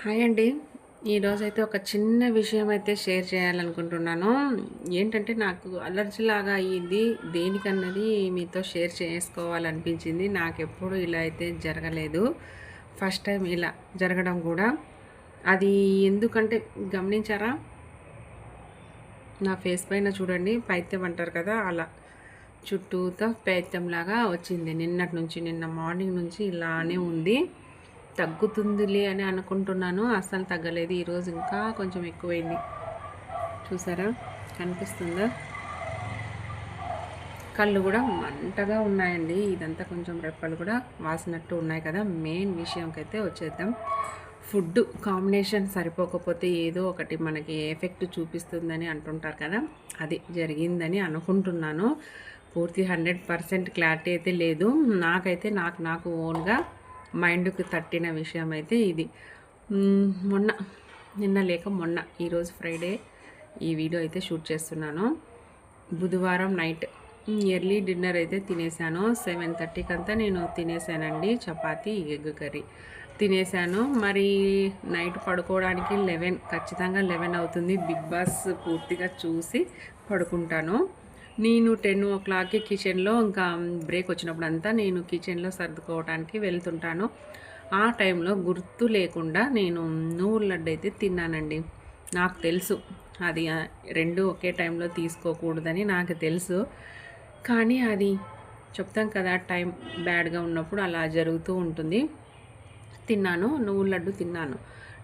Hi అండి. ఈరోజైతే ఒక చిన్న విషయం అయితే షేర్ చేయాలనుకుంటున్నాను. ఏంటంటే నాకు అలర్జీ లాగా అయ్యింది. దేనికన్నది మీతో షేర్ చేసుకోవాలనిపించింది. నాకు ఎప్పుడు ఇలా అయితే జరగలేదు. ఫస్ట్ టైం ఇలా జరగడం కూడా. అది ఎందుకంటే గమనించారా? నా ఫేస్ పైన చూడండి పైత్యం అంటారు కదా అలా చుట్టూతో పైత్యంలాగా వచ్చింది. నిన్నటి నుంచి నిన్న మార్నింగ్ నుంచి ఇలానే ఉంది. తగ్గుతుందిలే అని అనుకుంటున్నాను. అస్సలు తగ్గలేదు. ఈరోజు ఇంకా కొంచెం ఎక్కువైంది. చూసారా? కనిపిస్తుందా? కళ్ళు కూడా మంటగా ఉన్నాయండి. ఇదంతా కొంచెం రెప్పలు కూడా వాసినట్టు ఉన్నాయి కదా. మెయిన్ విషయంకైతే వచ్చేద్దాం. ఫుడ్ కాంబినేషన్ సరిపోకపోతే ఏదో ఒకటి మనకి ఎఫెక్ట్ చూపిస్తుందని అంటుంటారు కదా. అది జరిగిందని అనుకుంటున్నాను. పూర్తి హండ్రెడ్ పర్సెంట్ క్లారిటీ అయితే లేదు. నాకైతే నాకు నాకు ఓన్గా మైండ్కి తట్టిన విషయం అయితే ఇది మొన్న నిన్న లేక మొన్న ఈరోజు ఫ్రైడే ఈ వీడియో అయితే షూట్ చేస్తున్నాను. బుధవారం నైట్ ఎర్లీ డిన్నర్ అయితే తినేసాను. సెవెన్ థర్టీకి అంతా నేను తినేసానండి. చపాతి ఎగ్ కర్రీ తినేసాను. మరి నైట్ పడుకోవడానికి లెవెన్ ఖచ్చితంగా లెవెన్ అవుతుంది. బిగ్ బాస్ పూర్తిగా చూసి పడుకుంటాను. నేను టెన్ ఓ క్లాక్కి కిచెన్లో ఇంకా బ్రేక్ వచ్చినప్పుడు అంతా నేను కిచెన్లో సర్దుకోవడానికి వెళ్తుంటాను. ఆ టైంలో గుర్తు లేకుండా నేను నువ్వుల లడ్డు అయితే తిన్నానండి. నాకు తెలుసు. అది రెండు ఒకే టైంలో తీసుకోకూడదని నాకు తెలుసు. కానీ అది చెప్తాం కదా టైం బ్యాడ్గా ఉన్నప్పుడు అలా జరుగుతూ ఉంటుంది. తిన్నాను నువ్వుల లడ్డు తిన్నాను.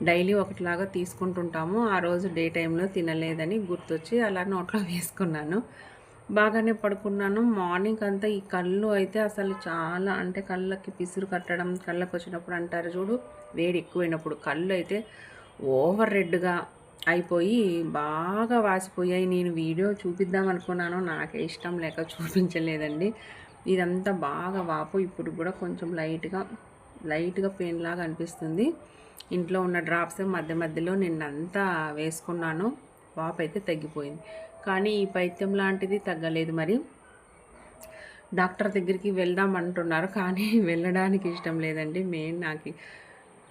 డైలీ ఒకటిలాగా తీసుకుంటుంటాము. ఆ రోజు డే టైంలో తినలేదని గుర్తొచ్చి అలా నోట్లో వేసుకున్నాను. బాగానే పడుకున్నాను. మార్నింగ్ అంతా ఈ కళ్ళు అయితే అసలు చాలా అంటే కళ్ళకి పిసురు కట్టడం కళ్ళకి వచ్చినప్పుడు అంటారు చూడు వేడి ఎక్కువైనప్పుడు కళ్ళు అయితే ఓవర్ రెడ్గా అయిపోయి బాగా వాసిపోయాయి. నేను వీడియో చూపిద్దాం అనుకున్నాను. నాకే ఇష్టం లేక చూపించలేదండి. ఇదంతా బాగా వాపు. ఇప్పుడు కూడా కొంచెం లైట్గా లైట్గా పెయిన్ లాగా అనిపిస్తుంది. ఇంట్లో ఉన్న డ్రాప్స్ మధ్య మధ్యలో నిన్నంతా వేసుకున్నాను. వాపు అయితే తగ్గిపోయింది. కానీ ఈ పైత్యం లాంటిది తగ్గలేదు మరి. డాక్టర్ దగ్గరికి వెళ్దాం అంటున్నారు కానీ వెళ్ళడానికి ఇష్టం లేదండి. మెయిన్ నాకు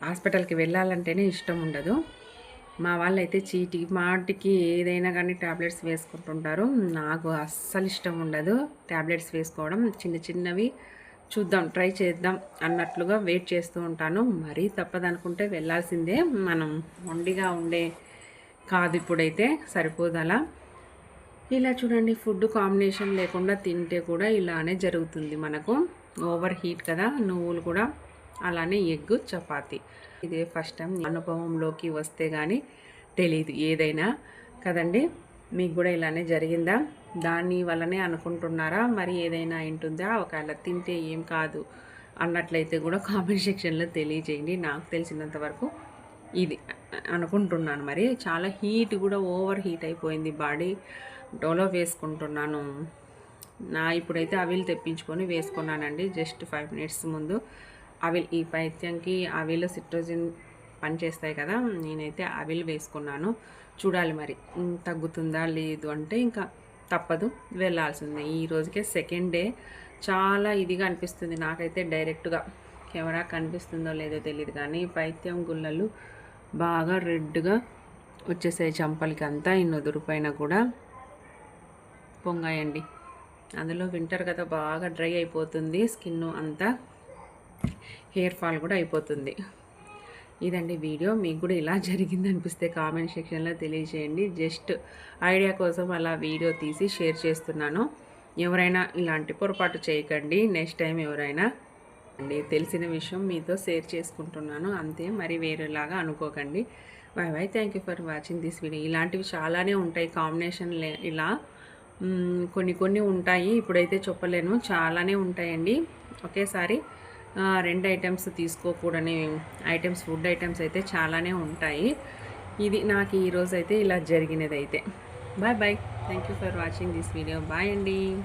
హాస్పిటల్కి వెళ్ళాలంటేనే ఇష్టం ఉండదు. మా వాళ్ళు అయితే చీటి మాటికి ఏదైనా కానీ ట్యాబ్లెట్స్ వేసుకుంటుంటారు. నాకు అస్సలు ఇష్టం ఉండదు ట్యాబ్లెట్స్ వేసుకోవడం. చిన్న చిన్నవి చూద్దాం ట్రై చేద్దాం అన్నట్లుగా వెయిట్ చేస్తూ ఉంటాను. మరీ తప్పదనుకుంటే వెళ్ళాల్సిందే. మనం మొండిగా ఉండే కాదు ఇప్పుడైతే సరిపోదు అలా ఇలా చూడండి ఫుడ్ కాంబినేషన్ లేకుండా తింటే కూడా ఇలానే జరుగుతుంది మనకు. ఓవర్ హీట్ కదా నువ్వులు కూడా అలానే ఎగ్ చపాతి. ఇదే ఫస్ట్ టైం అనుభవంలోకి వస్తే కానీ తెలియదు ఏదైనా. కదండి మీకు కూడా ఇలానే జరిగిందా? దాని వల్లనే అనుకుంటున్నారా? మరి ఏదైనా ఉంటుందా ఒకవేళ తింటే ఏం కాదు అన్నట్లయితే కూడా కామెంట్ సెక్షన్లో తెలియజేయండి. నాకు తెలిసినంత వరకు ఇది. అనుకుంటున్నాను మరి. చాలా హీట్ కూడా ఓవర్ హీట్ అయిపోయింది బాడీ. డోలో వేసుకుంటున్నాను. నా ఇప్పుడైతే అవిల్ తెప్పించుకొని వేసుకున్నానండి. జస్ట్ ఫైవ్ మినిట్స్ ముందు. అవిల్ ఈ పైత్యంకి అవిల్ సిట్రోజిన్ పనిచేస్తాయి కదా నేనైతే అవిల్ వేసుకున్నాను. చూడాలి మరి. తగ్గుతుందా లేదు అంటే ఇంకా తప్పదు. వెళ్ళాల్సిందే. ఈ రోజుకే సెకండ్ డే. చాలా ఇదిగా అనిపిస్తుంది. నాకైతే డైరెక్ట్గా కెమెరా కనిపిస్తుందో లేదో తెలియదు కానీ పైత్యం గుల్లలు బాగా రెడ్గా వచ్చేసాయి చంపలకి అంతా. ఈ నుదురు పైన కూడా పొంగాయండి. అందులో వింటర్ కదా బాగా డ్రై అయిపోతుంది. స్కిన్ అంతా హెయిర్ ఫాల్ కూడా అయిపోతుంది. ఇదండి వీడియో. మీకు కూడా ఇలా జరిగింది అనిపిస్తే కామెంట్ సెక్షన్లో తెలియజేయండి. జస్ట్ ఐడియా కోసం అలా వీడియో తీసి షేర్ చేస్తున్నాను. ఎవరైనా ఇలాంటి పొరపాటు చేయకండి. నెక్స్ట్ టైం ఎవరైనా అండి. తెలిసిన విషయం మీతో షేర్ చేసుకుంటున్నాను. అంతే మరి వేరేలాగా అనుకోకండి. Bye bye. Thank you for watching this video ఇలాంటివి చాలానే ఉంటాయి. కాంబినేషన్ ఇలా కొన్ని కొన్ని ఉంటాయి. ఇప్పుడైతే చెప్పలేను. చాలానే ఉంటాయండి. ఒకేసారి రెండు ఐటమ్స్ తీసుకోకూడని ఐటమ్స్ ఫుడ్ ఐటమ్స్ అయితే చాలానే ఉంటాయి. ఇది నాకు ఈరోజు అయితే ఇలా జరిగినది అయితే bye bye thank you for watching this video bye అండి.